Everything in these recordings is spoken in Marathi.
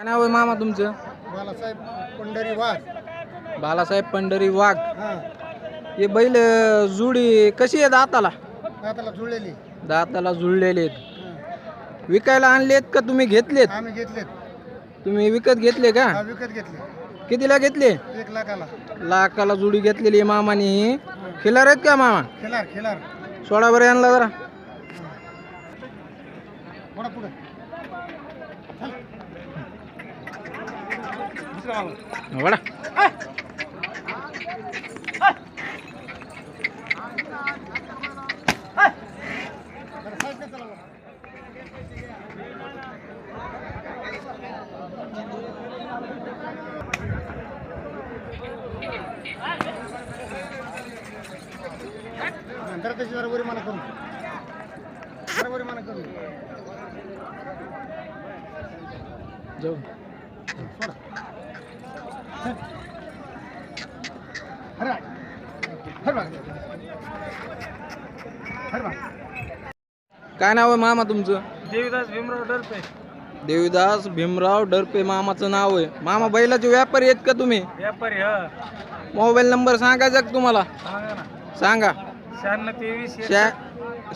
काय नाव आहे मामा तुमचं? बालासाहेब पंढरी वाघ. बालासाहेब पंढरी वाघ. हां. हे बैल अं, जुडी कशी आहे दाताला? दाताला जुळलेली. दाताला जुळलेले आहेत. विकायला आणलेत का तुम्ही घेतलेत? आम्ही घेतलेत. तुम्ही विकत घेतले का? हा विकत घेतले. कितीला घेतले? एक लाखाला. लाखाला जुडी घेतलेली आहे मामानी. खिलार आहेत का मामा? खिलार खिलार. सोडा बरं आणला जरा. पुढे. वडा. नंतर त्याची जरा वरी माना करून. जरा वरी माना करून. जाऊ. सोडा. काय नाव आहे मामा तुमचं? देवीदास भीमराव डरपे. देवीदास भीमराव डरपे मामाचं नाव आहे. मामा बैलाचे व्यापारी आहेत का तुम्ही? व्यापारी हा. मोबाईल नंबर सांगायचा का तुम्हाला? सांगा ना. सांगा. शहाण्णव तेवीस शहा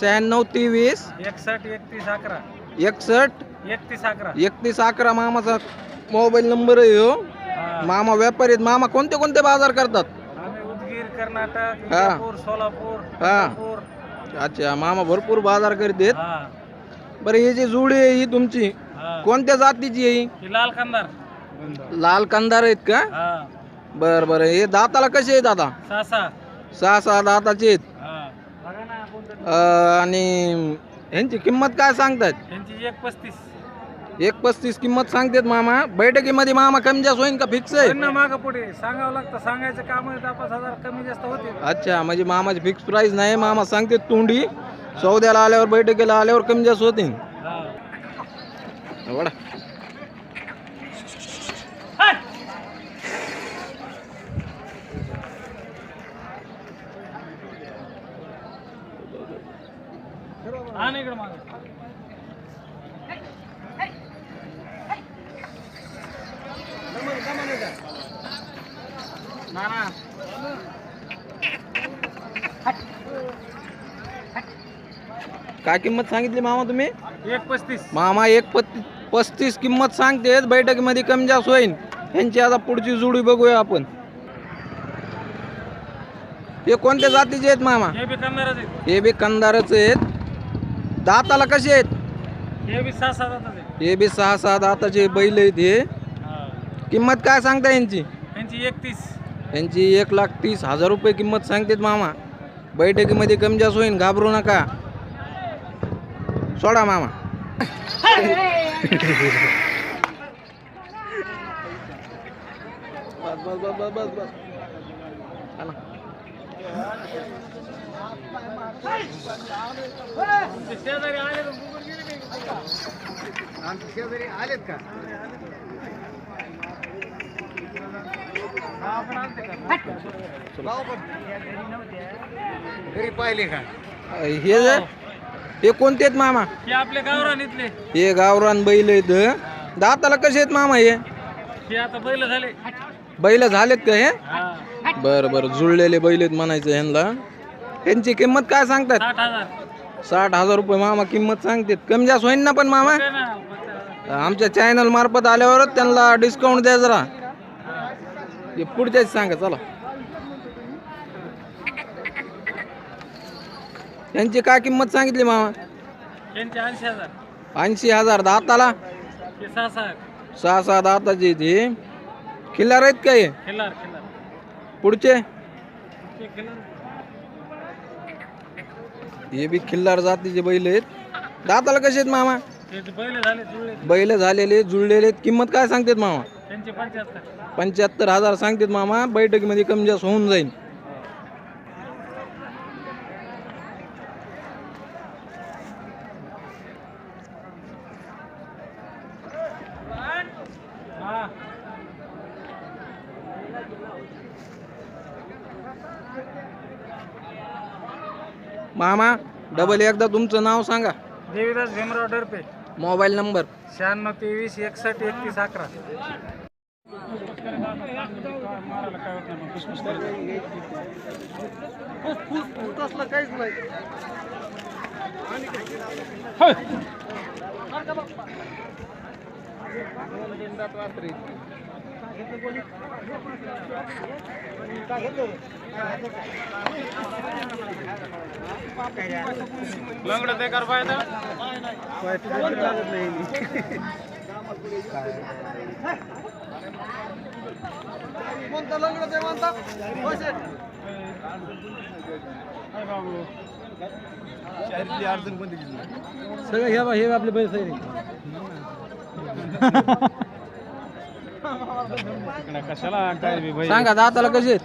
शहाण्णव तेवीस एकसष्ट एकतीस अकरा. एकसष्ट एकतीस अकरा. एकतीस अकरा मामाचा मोबाईल नंबर आहे हो. मामा व्यापारी आहेत मामा कोणते कोणते बाजार करतात? आम्ही उदगीर कर्नाटक हा. विजापूर सोलापूर हा. अच्छा मामा भरपूर बाजार करतात. हा. बरं ही जी जुडी आहे ही तुमची हा. कोणत्या जातीची आहे ही? ही लाल कंदार. लाल कंदार आहेत का? हा. बर बर हे दाताला कसे आहेत आता? सहा सहा सहा सहा दाताचे आहेत. हा. बघा ना कोणतं अं, आणि ह्यांची किंमत काय सांगतात त्यांची एक पस्तीस. एक पस्तीस किंमत सांगतात मामा. बैठकीमध्ये मामा कमी जास्त होईन का फिक्स आहे? त्यांना मागं पुढे. सांगावं लागतं सांगायचं काम आहे दहा पाच हजार कमी जास्त होते अच्छा म्हणजे मामाची फिक्स प्राइस नाही मामा सांगते तोंडी. सौद्याला आल्यावर बैठकीला आल्यावर कमी जास्त होतील. हा हा ना इकडं मागं ना ना काय किंमत सांगितली मामा तुम्ही? एक पस्तीस. मामा एक पत्ती पस्तीस किंमत सांगतेत. बैठकीमध्ये कमी जास्त होईल यांची आता पुढची जुडी बघूया आपण. हे कोणत्या जातीचे आहेत मामा? हे बी करणारच आहेत. हे बी कंदारच आहेत. दाताला कसे आहेत? हे बी सहा सात आहेत. हे बी सहा सहा दाताचे बैल आहेत हे. हा. किंमत काय सांगता यांची? त्यांची एकतीस. यांची एक लाख तीस हजार रुपये किंमत सांगतेत मामा. बैठकीमध्ये कमी जास्त होईल घाबरू नका. सोडा मामा बस बस बस बस बस बस चला. ते शेजारी आले आलेत का? घरी पाहिले का हे हे कोणते आहेत मामा? हे आपले गावरान इथले. हे गावरान बैल आहेत दाताला कसे आहेत मामा हे? हे आता बैल झाले. बैल झालेत का हे? बरं बरं. जुळलेले बैल आहेत म्हणायचं ह्यांना त्यांची किंमत काय सांगतात? साठ हजार. साठ हजार रुपये मामा किंमत सांगतात. कमी जास्त होईन ना पण मामा? ना आमच्या चॅनल मार्फत आल्यावरच त्यांना डिस्काउंट द्या जरा. हे पुढच्याच सांगा चला. त्यांची काय किंमत सांगितली मामा? यांचे ऐंशी हजार. ऐंशी हजार. दाताला? सहा सहा. सहा सहा दाताचे ते. खिल्लार आहेत का हे? खिल्लार खिल्लार. पुढचे? ते खिल्लार. हे बी खिल्लार जातीचे बैल आहेत. दाताला कसे आहेत मामा? बैल झाले जुळले. बैल झालेले जुळलेले आहेत. किंमत काय सांगतात मामा? त्यांचे पंच्याहत्तर. पंच्याहत्तर हजार सांगतात मामा. बैठकीमध्ये कमी जास्त होऊन जाईल. मामा डबल एकदा तुमचं नाव सांगा. देवीदास भीमराव डरपे. Mobile number. शहाण्णव तेवीस एकसष्ट एकतीस अकरा. काहीच नाही लंगडं ते कर पाहिजे कोणतं लंगडं ते म्हणता? अडचण कोणती सगळं हे हे आपले पैसे सांगा दाताला कसे आहेत?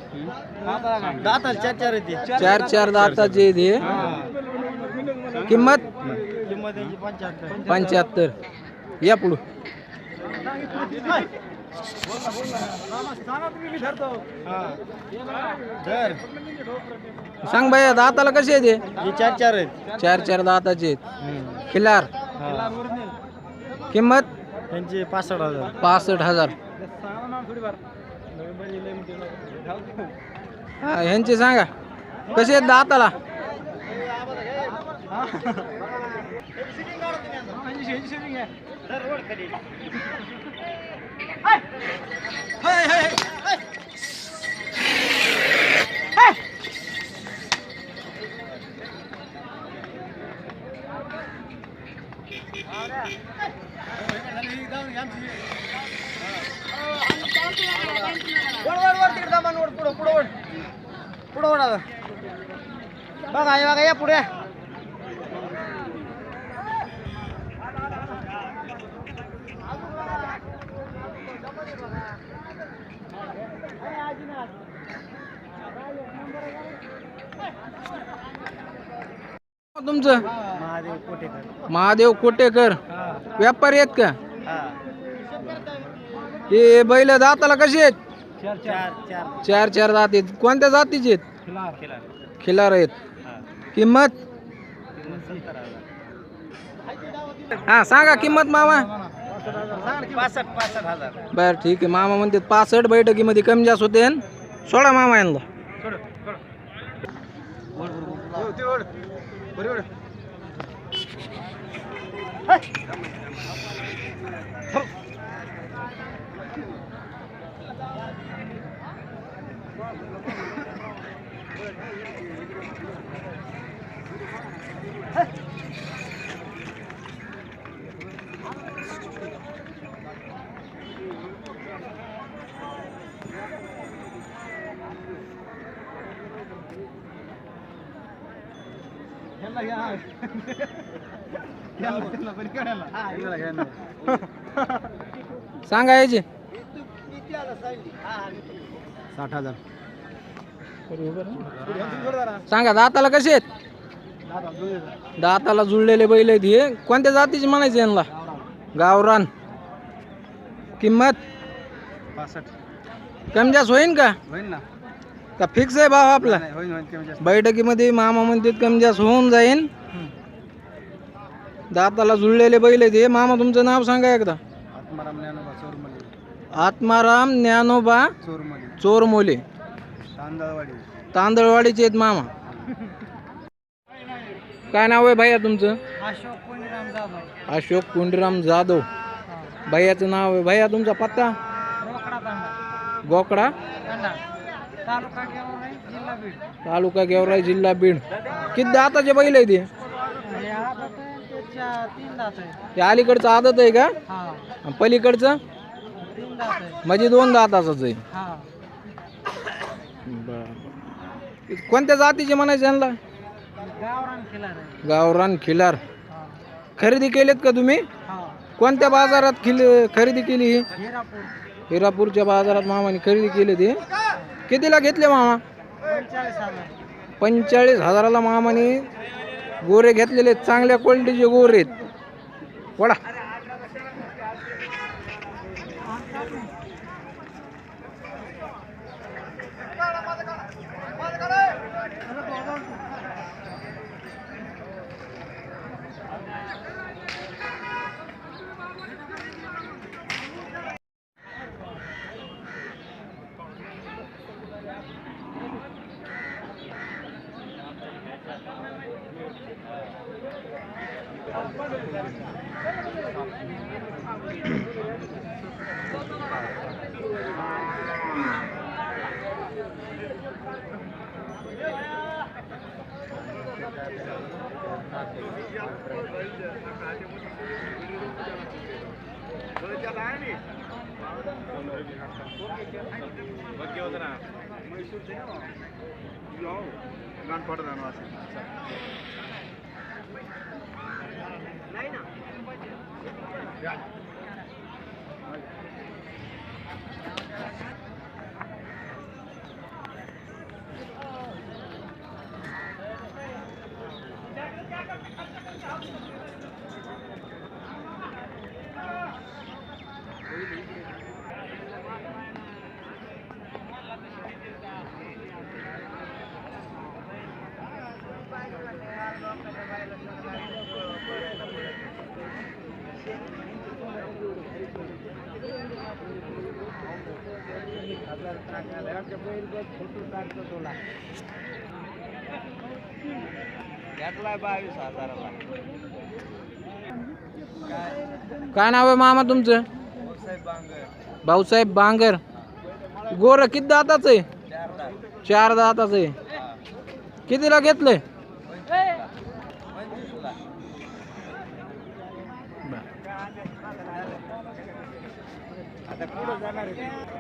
दाताला चार चार येते चार चार दाताचे हे. किंमत? पंच्याहत्तर. या पुढं. सांग भैया दाताला कसे आहेत हे? हे चार चार आहेत. चार चार दाताचे आहेत. खिलार. किंमत? त्यांचे पासष्ट हजार. पासष्ट हजार. हा ह्यांचे सांगा. कसे आहेत दाताला? बघा बघा या पुढे. तुमचं? महादेव कोटेकर. महादेव कोटेकर. व्यापारी आहेत का? हा. बैल दाताला कसे आहेत? चार चार चार. चार चार दात आहेत. कोणत्या जातीचे आहेत? खिलार खिलार. खिलार आहेत. किंमत? हा सांगा किंमत मामा. बर ठीक आहे. मामा म्हणते पासष्ट बैठकीमध्ये कमी जास्त होते सोळा मामा यांना. सांगा याचे. साठ हजार. सांगा दाताला कसे आहेत? दाताला जुळलेले बैल आहेत हे. कोणत्या जातीचे म्हणायचे यांना? गावरान. किंमत? कमी जास्त होईन का? होईल ना. का फिक्स आहे भाव आपला? बैठकीमध्ये मामा म्हणतात कमी जास्त होऊन जाईन. दाताला जुळलेले बैल आहेत हे. मामा तुमचं नाव सांगा एकदा. आत्माराम ज्ञानोबा चोरमली. आत्माराम ज्ञानोबा चोरमली. चोरमोले. तांदळवाडी. तांदळवाडीचे आहेत मामा. काय नाव आहे भैया तुमचं? अशोक पुणेराम जाधव. अशोक कुंडराम जाधव. भैयाचं नाव आहे. भैया तुमचा पत्ता? रोकडा तांडा गोकडा? तांडा तालुका गेवराई जिल्हा बीड. तालुका गेवराई जिल्हा बीड. किती दाताचे बैल आहे ते? हे आदत आहे ते चार तीन दात आहे. अलीकडचं आदत आहे का? हा. आणि पलीकडचं? तीन दात आहे. म्हणजे दोन दाताचंच आहे. हा. बरं. कोणत्या जातीचे म्हणायचे यांना? गावरान खिलार आहे. गावरान खिलार. हा खरेदी केलेत का तुम्ही? हा. कोणत्या बाजारात खिल खरेदी केली ही? हिरापूर. हिरापूरच्या बाजारात मामाने खरेदी केली ती कितीला घेतले मामा? पंचेचाळीस हजार. पंचेचाळीस हजाराला मामाने गोरे घेतलेले आहेत. चांगल्या क्वालिटीचे गोरे आहेत. वडा. मैसूर से ना गान पड़ रहा है वहाँ से 来呢 बावीस हजाराला. काय नाव आहे मामा तुमचं? भाऊसाहेब बांगर. गोर किती दाताच आहे? चार दाताच आहे. कितीला घेतलंय? आता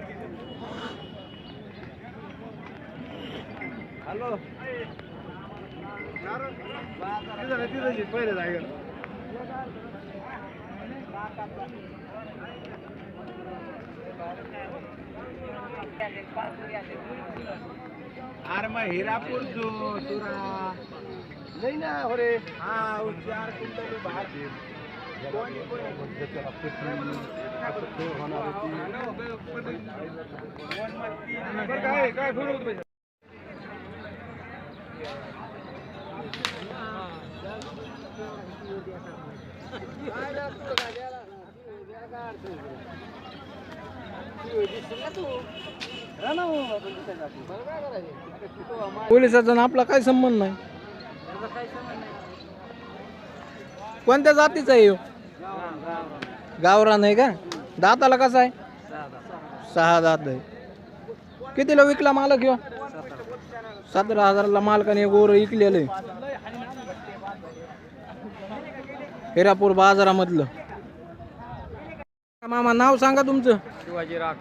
पुढे जाणार आहे हॅलो पहिले जायला अरे मग हिरापूर जो तुरा नाही ना अरे हा वो चार कुंटल भात कोणी काय काय पोलिसाचा आपला काय संबंध नाही? कोणत्या जातीचा आहे ह्यो? गावरान आहे का? दाताला कसा आहे? सहा दात आहे. कितीला विकला मालक किंवा सतरा हजाराला मालकाने गोर विकलेलं आहे. हिरापूर बाजारामधलं. मामा नाव सांगा तुमचं? शिवाजी राख.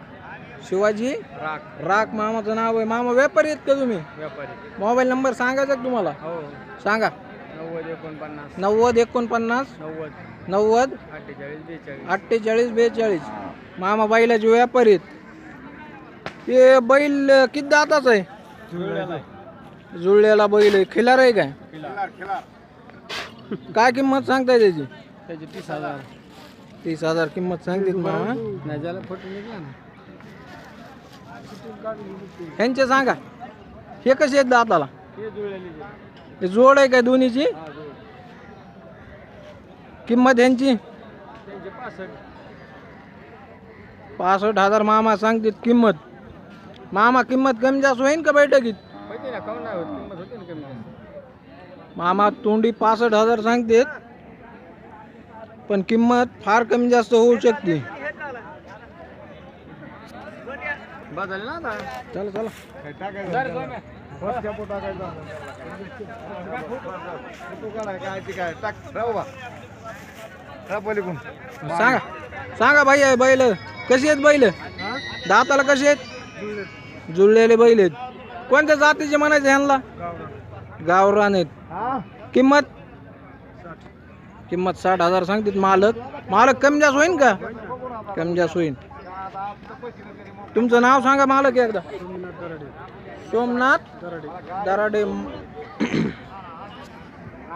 शिवाजी? राख. राख मामाचं नाव आहे. मामा व्यापारी आहेत का तुम्ही? व्यापारी. मोबाईल नंबर सांगायचा का तुम्हाला? हो. सांगा. नव्वद एकोणपन्नास. नव्वद एकोणपन्नास. नव्वद. नव्वद. अठ्ठेचाळीस बेचाळीस. अठ्ठेचाळीस बेचाळीस. मामा बैलाचे व्यापारी आहेत ते बैल किती दाताच आहे? जुळलेला बैल आहे. खिलार आहे काय? काय किंमत सांगताय त्याची? त्याचे तीस हजार. तीस हजार किंमत सांगते मामा नाही ज्याला फोटो निघला ना. ह्यांचे सांगा. हे कसे आहेत दाताला? हे जुळलेली हे जोड आहे काय दोन्हीची? किंमत ह्यांची? पासष्ट. पासष्ट हजार मामा सांगतात किंमत. मामा किंमत कमी जास्त होईन का बैठकीत? ना काऊन नाही होत? किंमत होती ना कमी मामा तोंडी पासष्ट हजार सांगतात पण किंमत फार कमी जास्त होऊ शकते. बस झाले ना आता? चला चला. सांगा सांगा भाई आहे बैल. कशी आहेत बैल? दाताला कशी आहेत? जुळलेले बैल आहेत. कोणत्या जातीचे म्हणायचे ह्यांना गावरान आहेत. किंमत? किंमत साठ हजार सांगतात. मालक? मालक कमी जास्त होईन का? कमी जास्त होईन. तुमचं नाव सांगा मालक एकदा. सोमनाथ दराडे.